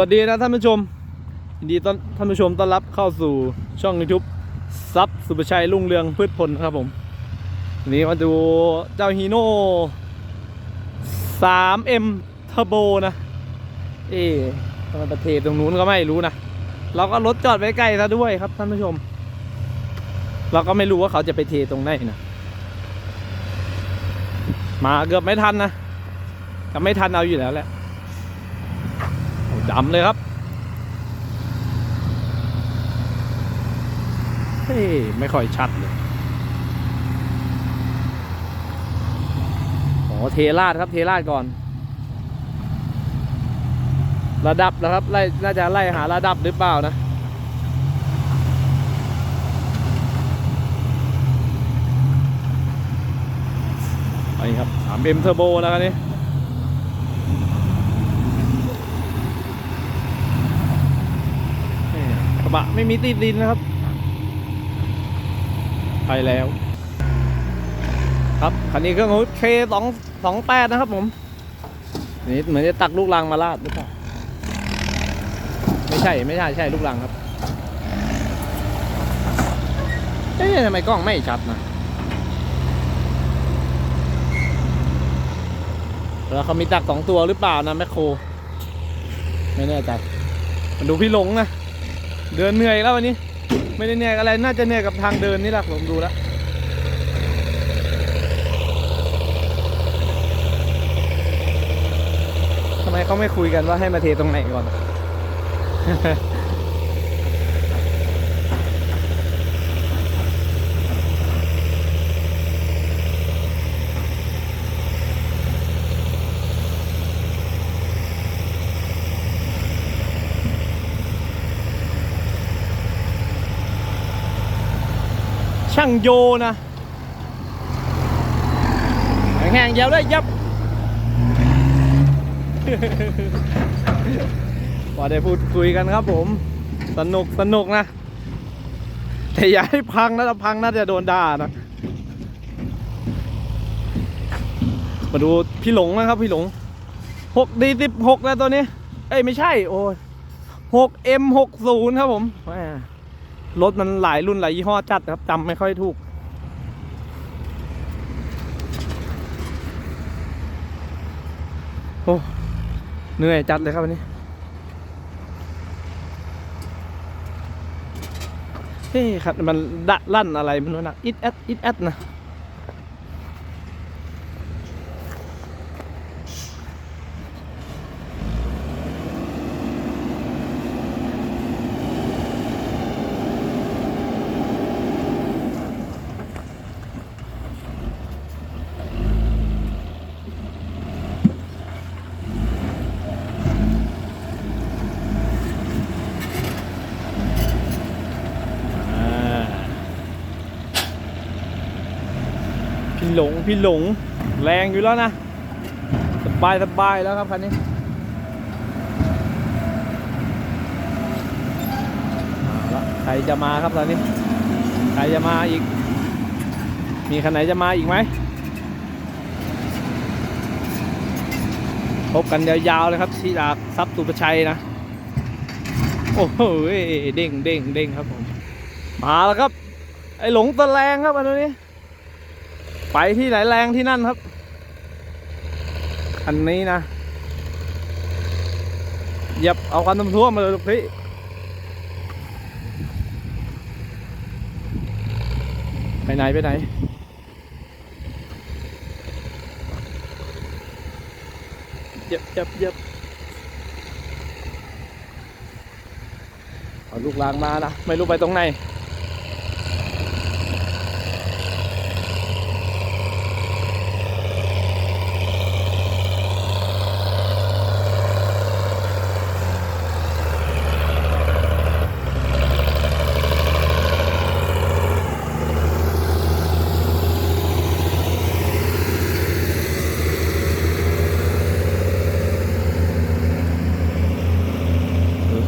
วัสดีนะท่านผู้ชมยินดีต้อนท่านผู้ชมต้อนรับเข้าสู่ช่อง YouTube ซับสุภชัยรุ่งเรืองพืชผลครับผมวันนี้มาดูเจ้าฮีโน่ 3M Turbo นะ เอ๊ะทำไมประเทศตรงนู้นก็ไม่รู้นะ เราก็รถจอดไว้ใกล้ซะด้วยครับท่านผู้ชม เราก็ไม่รู้ว่าเขาจะไปเทตรงไหนนะ มาเกือบไม่ทันนะจะไม่ทันเอาอยู่แล้วแหละ ดำเลยครับเฮ้ยไม่ค่อยชัดเลยอ๋อเทราดครับเทราดก่อน ระดับนะครับไล่น่าจะไล่หาระดับหรือเปล่านะไปครับ 3M Turbo แล้วกันนี่ นี่กระไม่มีติดดินนะครับ ไปแล้ว ครับคันนี้เครื่องเคสองสองแปดนะครับผมนี่เหมือนจะตักลูกรังมาลาดหรือเปล่าไม่ใช่ไม่ใช่ใช่ลูกรังครับเอ๊ะทำไมกล้องไม่ชัดนะแล้วเขามีตักสองตัวหรือเปล่านะแมคโคร ไม่แน่ใจมาดูพี่หลงนะ เดินเหนื่อยแล้ววันนี้ ไม่ได้เหนื่อยอะไรน่าจะเหนื่อยกับทางเดินนี่แหละผมดูแล้วทำไมเขาไม่คุยกันว่าให้มาเทตรงไหนก่อน ช่างโยนะแหงๆเดียวได้ยับพอได้พูดคุยกันครับผม สนุกสนุกนะ แต่อย่าให้พังนะถ้าพังน่าจะโดนด่านะมาดูพี่หลงนะครับพี่หลงหกดีสิบหกแล้วตัวนี้ เอ้ยไม่ใช่ โอ้ยหกเอ็มหกศูนย์ครับผมแหม รถมันหลายรุ่นหลายยี่ห้อจัดครับจำไม่ค่อยถูก โอ้เหนื่อยจัดเลยครับวันนี้เฮ้ยครับมันดะลั่นอะไรมันวะนะอิดแอดอิดแอดนะ หลงพี่หลงแรงอยู่แล้วนะ สบายสบายแล้วครับคันนี้ใครจะมาครับตอนนี้ ใครจะมาอีก มีคันไหนจะมาอีกไหมพบกันยาวๆเลยครับที่จากซับสุประชัยนะ โอ้โหเด้งเด้งเด้งครับผม มาแล้วครับ ไอหลงตะแรงครับอันนี้ ไปที่ไหนแรงที่นั่นครับ อันนี้นะเหยับเอาควันน้ำท่วมมาเลยลูกพี่ไปไหน ไปไหนเหยับเหยับเหยับเอาลูกลางมานะ ไม่รู้ไปตรงไหน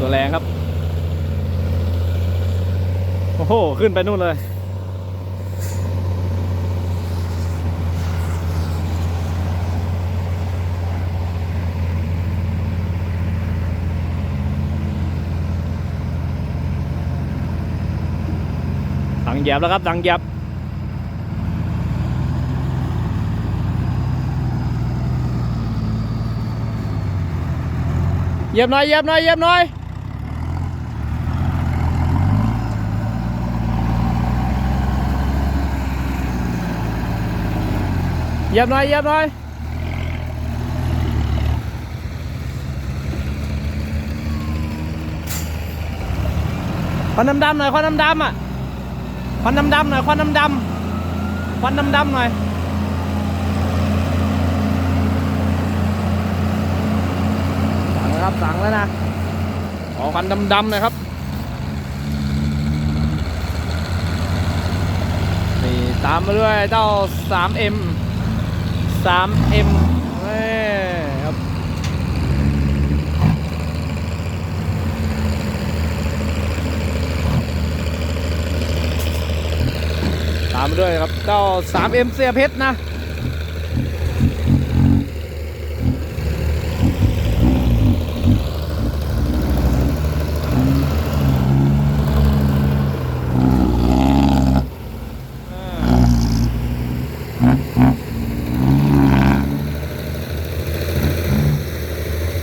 ตัวแรงครับ โอ้โห ขึ้นไปนู่นเลย ดังแยบแล้วครับ ดังแยบเยียบหน่อยเยียบหน่อยเยียบหน่อย ยียบหน่อยเหยียบหน่อยควันดำๆหน่อยควันดำๆอะควันดำๆหน่อยควันดำๆควันดำๆหน่อยสั่งแล้วครับสั่งแล้วนะขอควันดำๆหน่อยครับนี่ตามมาด้วยเจ้า 3M 3M เว้ยครับ ตามมาด้วยครับเจ้า 3M เสียเพชรนะ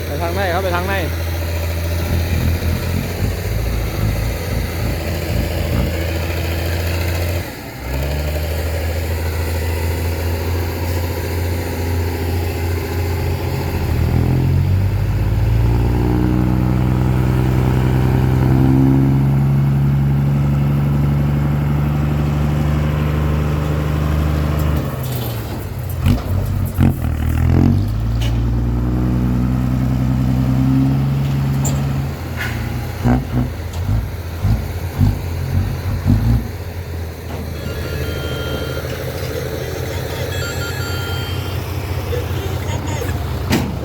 ไปทางไหนครับ ไปทางไหน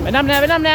ไป น้ำแน่ไปน้ำแน่